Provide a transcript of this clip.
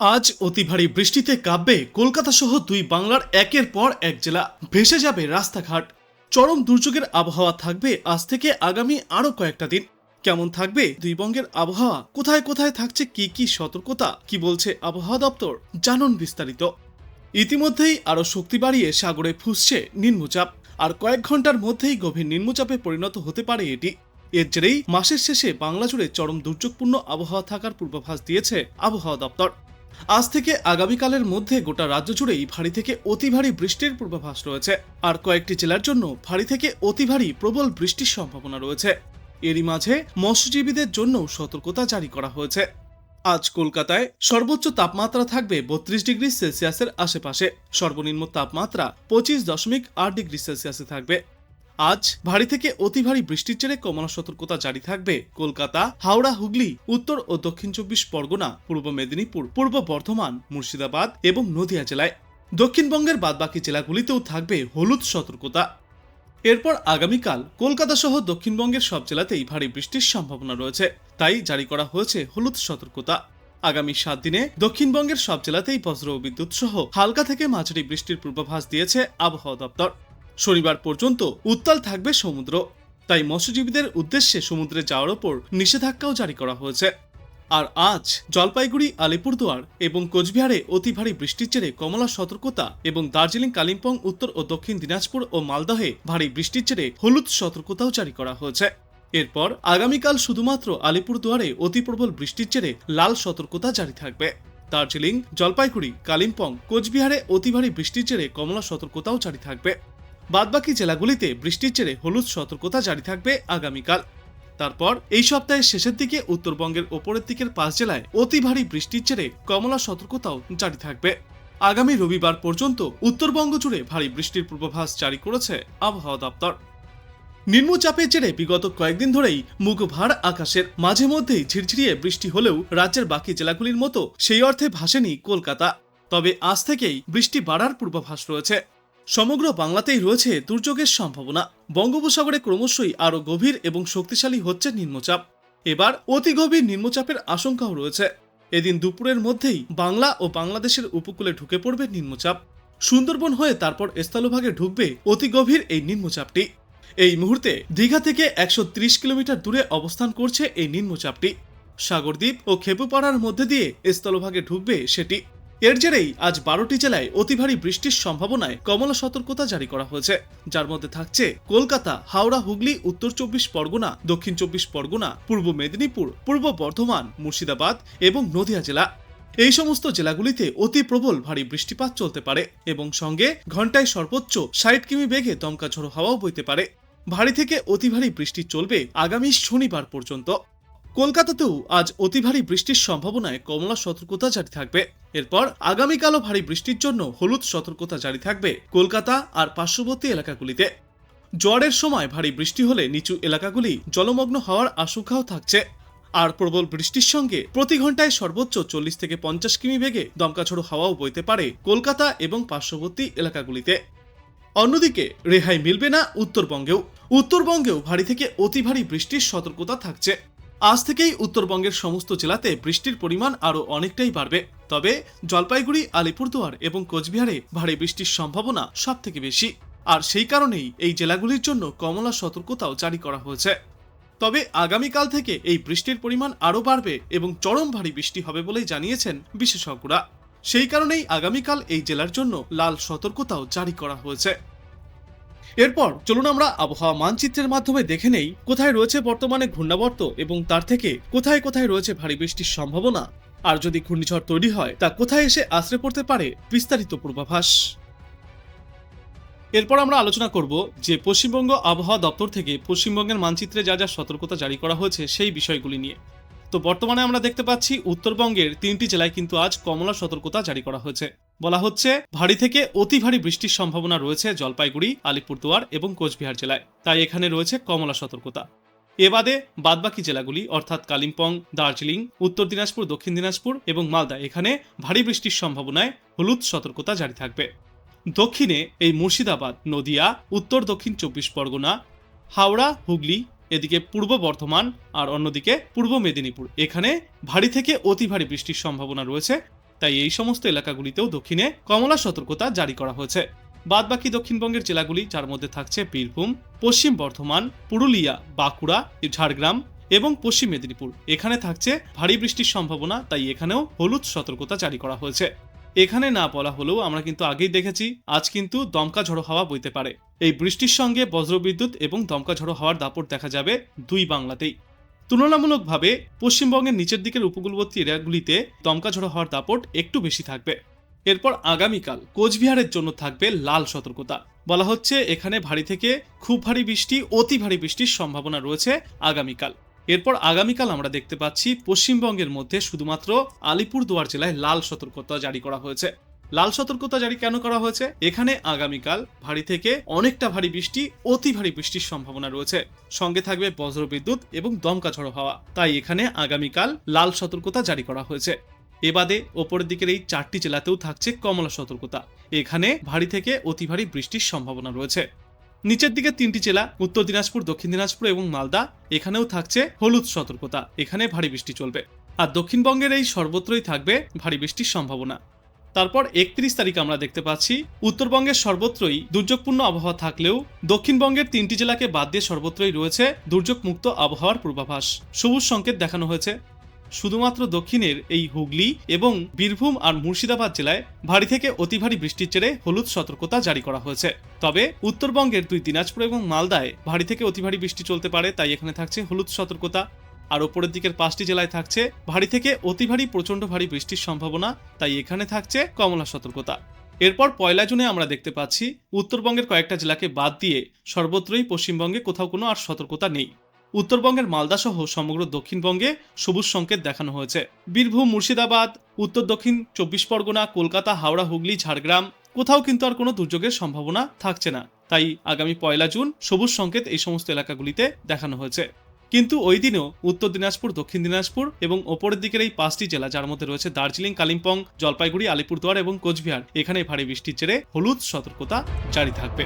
আজ অতি ভারী বৃষ্টিতে কাঁপবে কলকাতা সহ দুই বাংলার একের পর এক জেলা। ভেসে যাবে রাস্তাঘাট। চরম দুর্যোগের আবহাওয়া থাকবে আজ থেকে আগামী আরও কয়েকটা দিন। কেমন থাকবে দুই বঙ্গের আবহাওয়া? কোথায় কোথায় থাকছে কি কি সতর্কতা? কি বলছে আবহাওয়া দপ্তর? জানুন বিস্তারিত। ইতিমধ্যেই আরও শক্তি বাড়িয়ে সাগরে ফুসছে নিম্নচাপ। আর কয়েক ঘণ্টার মধ্যেই গভীর নিম্নচাপে পরিণত হতে পারে এটি। এর জেরেই মাসের শেষে বাংলা জুড়ে চরম দুর্যোগপূর্ণ আবহাওয়া থাকার পূর্বাভাস দিয়েছে আবহাওয়া দপ্তর। আজ থেকে আগামীকালের মধ্যে গোটা রাজ্য জুড়েই ভারী থেকে অতি ভারী বৃষ্টির পূর্বাভাস রয়েছে। আর কয়েকটি জেলার জন্য ভারী থেকে অতি ভারী প্রবল বৃষ্টির সম্ভাবনা রয়েছে। এরই মাঝে মৎস্যজীবীদের জন্য সতর্কতা জারি করা হয়েছে। আজ কলকাতায় সর্বোচ্চ তাপমাত্রা থাকবে বত্রিশ ডিগ্রি সেলসিয়াসের আশেপাশে। সর্বনিম্ন তাপমাত্রা পঁচিশ দশমিক আট ডিগ্রি সেলসিয়াসে থাকবে। আজ ভারী থেকে অতি ভারী বৃষ্টির জেরে কমলা সতর্কতা জারি থাকবে কলকাতা, হাওড়া, হুগলি, উত্তর ও দক্ষিণ চব্বিশ পরগনা, পূর্ব মেদিনীপুর, পূর্ব বর্ধমান, মুর্শিদাবাদ এবং নদিয়া জেলায়। দক্ষিণবঙ্গের বাদবাকি জেলাগুলিতেও থাকবে হলুদ সতর্কতা। এরপর আগামীকাল কলকাতা সহ দক্ষিণবঙ্গের সব জেলাতেই ভারী বৃষ্টির সম্ভাবনা রয়েছে, তাই জারি করা হয়েছে হলুদ সতর্কতা। আগামী সাত দিনে দক্ষিণবঙ্গের সব জেলাতেই বজ্র ও বিদ্যুৎ সহ হালকা থেকে মাঝারি বৃষ্টির পূর্বাভাস দিয়েছে আবহাওয়া দপ্তর। শনিবার পর্যন্ত উত্তাল থাকবে সমুদ্র। তাই মৎস্যজীবীদের উদ্দেশ্যে সমুদ্রে যাওয়ার ওপর নিষেধাজ্ঞাও জারি করা হয়েছে। আর আজ জলপাইগুড়ি, আলিপুরদুয়ার এবং কোচবিহারে অতি ভারী বৃষ্টির জেরে কমলা সতর্কতা এবং দার্জিলিং, কালিম্পং, উত্তর ও দক্ষিণ দিনাজপুর ও মালদহে ভারী বৃষ্টির জেরে হলুদ সতর্কতাও জারি করা হয়েছে। এরপর আগামীকাল শুধুমাত্র আলিপুরদুয়ারে অতি প্রবল বৃষ্টির জেরে লাল সতর্কতা জারি থাকবে। দার্জিলিং, জলপাইগুড়ি, কালিম্পং, কোচবিহারে অতি ভারী বৃষ্টির জেরে কমলা সতর্কতাও জারি থাকবে। বাদবাকি জেলাগুলিতে বৃষ্টির জেরে হলুদ সতর্কতা জারি থাকবে আগামীকাল। তারপর এই সপ্তাহের শেষের দিকে উত্তরবঙ্গের ওপরের দিকের পাঁচ জেলায় অতি ভারী বৃষ্টির জেরে কমলা সতর্কতাও জারি থাকবে। আগামী রবিবার পর্যন্ত উত্তরবঙ্গ জুড়ে ভারী বৃষ্টির পূর্বাভাস জারি করেছে আবহাওয়া দপ্তর। নিম্নচাপের জেরে বিগত কয়েকদিন ধরেই মুখভার আকাশের মাঝে মধ্যেই ঝিরঝিরিয়ে বৃষ্টি হলেও রাজ্যের বাকি জেলাগুলির মতো সেই অর্থে ভাসেনি কলকাতা। তবে আজ থেকেই বৃষ্টি বাড়ার পূর্বাভাস রয়েছে। সমগ্র বাংলাতেই রয়েছে দুর্যোগের সম্ভাবনা। বঙ্গোপসাগরে ক্রমশই আরও গভীর এবং শক্তিশালী হচ্ছে নিম্নচাপ। এবার অতি গভীর নিম্নচাপের আশঙ্কাও রয়েছে। এদিন দুপুরের মধ্যেই বাংলা ও বাংলাদেশের উপকূলে ঢুকে পড়বে নিম্নচাপ। সুন্দরবন হয়ে তারপর স্থলভাগে ঢুকবে অতি গভীর এই নিম্নচাপটি। এই মুহূর্তে দীঘা থেকে একশো ত্রিশ কিলোমিটার দূরে অবস্থান করছে এই নিম্নচাপটি। সাগরদ্বীপ ও খেপুপাড়ার মধ্যে দিয়ে স্থলভাগে ঢুকবে সেটি। এর জেরেই আজ বারোটি জেলায় অতি ভারী বৃষ্টির সম্ভাবনায় কমলা সতর্কতা জারি করা হয়েছে। যার মধ্যে থাকছে কলকাতা, হাওড়া, হুগলি, উত্তর চব্বিশ পরগনা, দক্ষিণ চব্বিশ পরগনা, পূর্ব মেদিনীপুর, পূর্ব বর্ধমান, মুর্শিদাবাদ এবং নদিয়া জেলা। এই সমস্ত জেলাগুলিতে অতি প্রবল ভারী বৃষ্টিপাত চলতে পারে এবং সঙ্গে ঘন্টায় সর্বোচ্চ ষাট কিমি বেগে দমকা ঝোড়ো হাওয়াও বইতে পারে। ভারী থেকে অতি ভারী বৃষ্টি চলবে আগামী শনিবার পর্যন্ত। কলকাতাতেও আজ অতি ভারী বৃষ্টির সম্ভাবনায় কমলা সতর্কতা জারি থাকবে। এরপর আগামীকালও ভারী বৃষ্টির জন্য হলুদ সতর্কতা জারি থাকবে কলকাতা আর পার্শ্ববর্তী এলাকাগুলিতে। জ্বরের সময় ভারী বৃষ্টি হলে নিচু এলাকাগুলি জলমগ্ন হওয়ার আশঙ্কাও থাকছে। আর প্রবল বৃষ্টির সঙ্গে প্রতি ঘন্টায় সর্বোচ্চ চল্লিশ থেকে পঞ্চাশ কিমি বেগে দমকাঝড়ো হাওয়াও বইতে পারে কলকাতা এবং পার্শ্ববর্তী এলাকাগুলিতে। অন্যদিকে রেহাই মিলবে না উত্তরবঙ্গেও। উত্তরবঙ্গেও ভারী থেকে অতি ভারী বৃষ্টির সতর্কতা থাকছে। আজ থেকেই উত্তরবঙ্গের সমস্ত জেলাতে বৃষ্টির পরিমাণ আরও অনেকটাই বাড়বে। তবে জলপাইগুড়ি, আলিপুরদুয়ার এবং কোচবিহারে ভারী বৃষ্টির সম্ভাবনা সব থেকে বেশি। আর সেই কারণেই এই জেলাগুলির জন্য কমলা সতর্কতাও জারি করা হয়েছে। তবে আগামীকাল থেকে এই বৃষ্টির পরিমাণ আরও বাড়বে এবং চরম ভারী বৃষ্টি হবে বলেই জানিয়েছেন বিশেষজ্ঞরা। সেই কারণেই আগামীকাল এই জেলার জন্য লাল সতর্কতাও জারি করা হয়েছে। এরপর চলুন আমরা আবহাওয়া মানচিত্রের মাধ্যমে দেখে নেই কোথায় রয়েছে বর্তমানে ঘূর্ণাবর্ত এবং তার থেকে কোথায় কোথায় রয়েছে ভারী বৃষ্টির সম্ভাবনা। আর যদি ঘূর্ণিঝড় তৈরি হয়, তা কোথায় এসে আশ্রে পড়তে পারে বিস্তারিত পূর্বাভাস। এরপর আমরা আলোচনা করব যে পশ্চিমবঙ্গ আবহাওয়া দপ্তর থেকে পশ্চিমবঙ্গের মানচিত্রে যা যা সতর্কতা জারি করা হয়েছে সেই বিষয়গুলি নিয়ে। তো বর্তমানে আমরা দেখতে পাচ্ছি উত্তরবঙ্গের তিনটি জেলায় কিন্তু আজ কমলা সতর্কতা জারি করা হয়েছে। বলা হচ্ছে, ভারী থেকে অতি ভারী বৃষ্টির সম্ভাবনা রয়েছে জলপাইগুড়ি, আলিপুরদুয়ার এবং কোচবিহার জেলায়। তাই এখানে রয়েছে কমলা সতর্কতা। এ বাদে বাদবাকি জেলাগুলি, অর্থাৎ কালিম্পং, দার্জিলিং, উত্তর দিনাজপুর, দক্ষিণ দিনাজপুর এবং মালদা, এখানে ভারী বৃষ্টির সম্ভাবনায় হলুদ সতর্কতা জারি থাকবে। দক্ষিণে এই মুর্শিদাবাদ, নদিয়া, উত্তর দক্ষিণ চব্বিশ পরগনা, হাওড়া, হুগলি, এদিকে পূর্ব বর্ধমান আর অন্যদিকে পূর্ব মেদিনীপুর। এখানে ভারী থেকে অতি ভারী বৃষ্টির সম্ভাবনা রয়েছে তাই এই সমস্ত এলাকাগুলিতেও দক্ষিণে কমলা সতর্কতা জারি করা হয়েছে। বাদবাকি দক্ষিণবঙ্গের জেলাগুলি, যার মধ্যে থাকছে বীরভূম, পশ্চিম বর্ধমান, পুরুলিয়া, বাঁকুড়া, ঝাড়গ্রাম এবং পশ্চিম মেদিনীপুর। এখানে থাকছে ভারী বৃষ্টির সম্ভাবনা, তাই এখানেও হলুদ সতর্কতা জারি করা হয়েছে। এখানে না বলা হলেও আমরা কিন্তু আগেই দেখেছি, আজ কিন্তু দমকা ঝড়ো হাওয়া বইতে পারে। এই বৃষ্টির সঙ্গে বজ্রবিদ্যুৎ এবং দমকা ঝড়ো হাওয়ার দাপট দেখা যাবে দুই বাংলাতেই। তুলনামূলকভাবে পশ্চিমবঙ্গের নিচের দিকের উপকূলবর্তী এরিয়াগুলিতে দমকা ঝড়ো হওয়ার দাপট একটু বেশি থাকবে। এরপর আগামীকাল কোচবিহারের জন্য থাকবে লাল সতর্কতা। বলা হচ্ছে এখানে ভারী থেকে খুব ভারী বৃষ্টি, অতি ভারী বৃষ্টির সম্ভাবনা রয়েছে আগামীকাল। এরপর আগামীকাল আমরা দেখতে পাচ্ছি পশ্চিমবঙ্গের মধ্যে শুধুমাত্র আলিপুরদুয়ার জেলায় লাল সতর্কতা জারি করা হয়েছে। লাল সতর্কতা জারি কেন করা হয়েছে? এখানে আগামীকাল ভারী থেকে অনেকটা ভারী বৃষ্টি, অতি ভারী বৃষ্টির সম্ভাবনা রয়েছে। সঙ্গে থাকবে বজ্রবিদ্যুৎ এবং দমকা ঝড়ো হাওয়া। তাই এখানে আগামীকাল লাল সতর্কতা জারি করা হয়েছে। এবাদে ওপরের দিকের এই চারটি জেলাতেও থাকছে কমলা সতর্কতা। এখানে ভারী থেকে অতি ভারী বৃষ্টির সম্ভাবনা রয়েছে। নিচের দিকে তিনটি জেলা, উত্তর দিনাজপুর, দক্ষিণ দিনাজপুর এবং মালদা, এখানেও থাকছে হলুদ সতর্কতা। এখানে ভারী বৃষ্টি চলবে। আর দক্ষিণবঙ্গের এই সর্বত্রই থাকবে ভারী বৃষ্টির সম্ভাবনা। তারপর একত্রিশ তারিখ আমরা দেখতে পাচ্ছি, উত্তরবঙ্গের সর্বত্রই দুর্যোগপূর্ণ আবহাওয়া থাকলেও দক্ষিণবঙ্গের তিনটি জেলাকে বাদ দিয়ে সর্বত্রই রয়েছে দুর্যোগ মুক্ত আবহাওয়ার পূর্বাভাস। সবুজ সংকেত দেখানো হয়েছে। শুধুমাত্র দক্ষিণের এই হুগলি এবং বীরভূম আর মুর্শিদাবাদ জেলায় ভারী থেকে অতি ভারী বৃষ্টির জেরে হলুদ সতর্কতা জারি করা হয়েছে। তবে উত্তরবঙ্গের দুই দিনাজপুর এবং মালদায় ভারী থেকে অতি ভারী বৃষ্টি চলতে পারে, তাই এখানে থাকছে হলুদ সতর্কতা। আর ওপরের দিকের পাঁচটি জেলায় থাকছে ভারী থেকে অতি ভারী, প্রচণ্ড ভারী বৃষ্টির সম্ভাবনা। তাই এখানে থাকছে কমলা সতর্কতা। এরপর পয়লা জুনে আমরা দেখতে পাচ্ছি, উত্তরবঙ্গের কয়েকটা জেলাকে বাদ দিয়ে সর্বত্রই পশ্চিমবঙ্গে কোথাও কোনো আর সতর্কতা নেই। উত্তরবঙ্গের মালদা সহ সমগ্র দক্ষিণবঙ্গে সবুজ সংকেত দেখানো হয়েছে। বীরভূম, মুর্শিদাবাদ, উত্তর দক্ষিণ, চব্বিশ পরগনা, কলকাতা, হাওড়া, হুগলি, ঝাড়গ্রাম, কোথাও কিন্তু আর কোনো দুর্যোগের সম্ভাবনা থাকছে না। তাই আগামী পয়লা জুন সবুজ সংকেত এই সমস্ত এলাকাগুলিতে দেখানো হয়েছে। কিন্তু ওই দিনেও উত্তর দিনাজপুর, দক্ষিণ দিনাজপুর এবং ওপরের দিকের এই পাঁচটি জেলা যার মধ্যে রয়েছে দার্জিলিং, কালিম্পং, জলপাইগুড়ি, আলিপুরদুয়ার এবং কোচবিহার, এখানে ভারী বৃষ্টির জেরে হলুদ সতর্কতা জারি থাকবে।